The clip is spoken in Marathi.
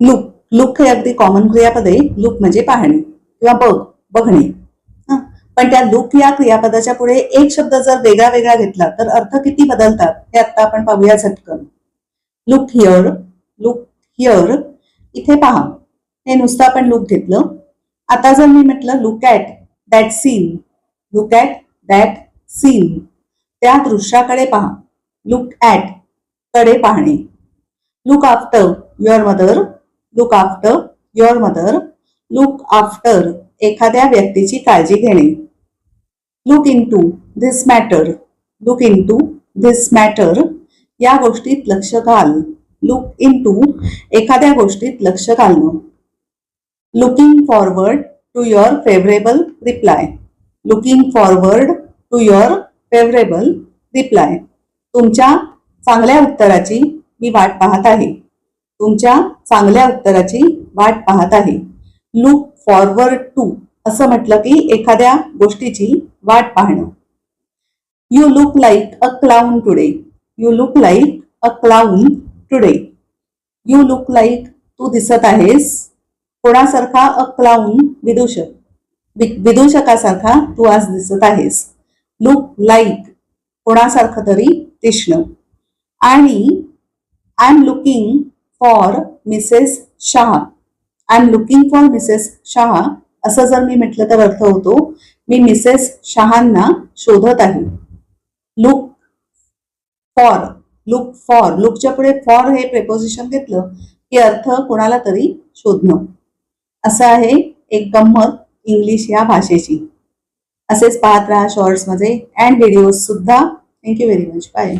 लुक लुक हे अगदी कॉमन क्रियापद. आहे लुक म्हणजे पाहणे. किंवा बघ बघणे. पण त्या लुक या क्रियापदाच्या पुढे एक शब्द जर वेगळा वेगळा घेतला तर अर्थ किती बदलतात हे आता आपण पाहूया झटकन. Look here look here. इथे पहा. हे नुसतं आपण लुक घेतलं. आता जर मी म्हटलं look at that scene. Look at that scene. त्या दृश्याकडे पहा. लुक ॲट कडे पाहणे. Look after your mother. Look after your mother look after एखाद्या व्यक्तीची काळजी घेणे. Look into this matter look into this matter या गोष्टीत लक्ष घाल. लुक इन टू एखाद्या गोष्टीत लक्ष घालणं. Looking forward to your favourable reply looking forward to your favourable reply तुमच्या चांगल्या उत्तराची मी वाट पाहत आहे. तुमच्या चांगल्या उत्तराची वाट पाहत आहे. लुक फॉरवर्ड टू असं म्हटलं की एखाद्या गोष्टीची वाट पाहणं. You look like a clown today you look like a clown today you look like तू दिसत आहेस. कोणासारखा अ क्लाउन विदूषक. विदूषकासारखा तू आज दिसत आहेस. लुक लाईक कोणासारखं तरी तीक्ष्ण. आणि I am looking for Mrs Shah I am looking for Mrs Shah असं जर मी म्हटलं तर अर्थ होतो मी मिसेस शहांना शोधत आहे. लुक फॉर लुक फॉर लुकच्या पुढे फॉर हे प्रेपोजिशन घेतलं की अर्थ कोणाला तरी शोधणं. असं आहे एक गंमत इंग्लिश या भाषेची. असेच पाहत राहा शॉर्ट्समध्ये अँड व्हिडिओज सुद्धा. Thank you very much bye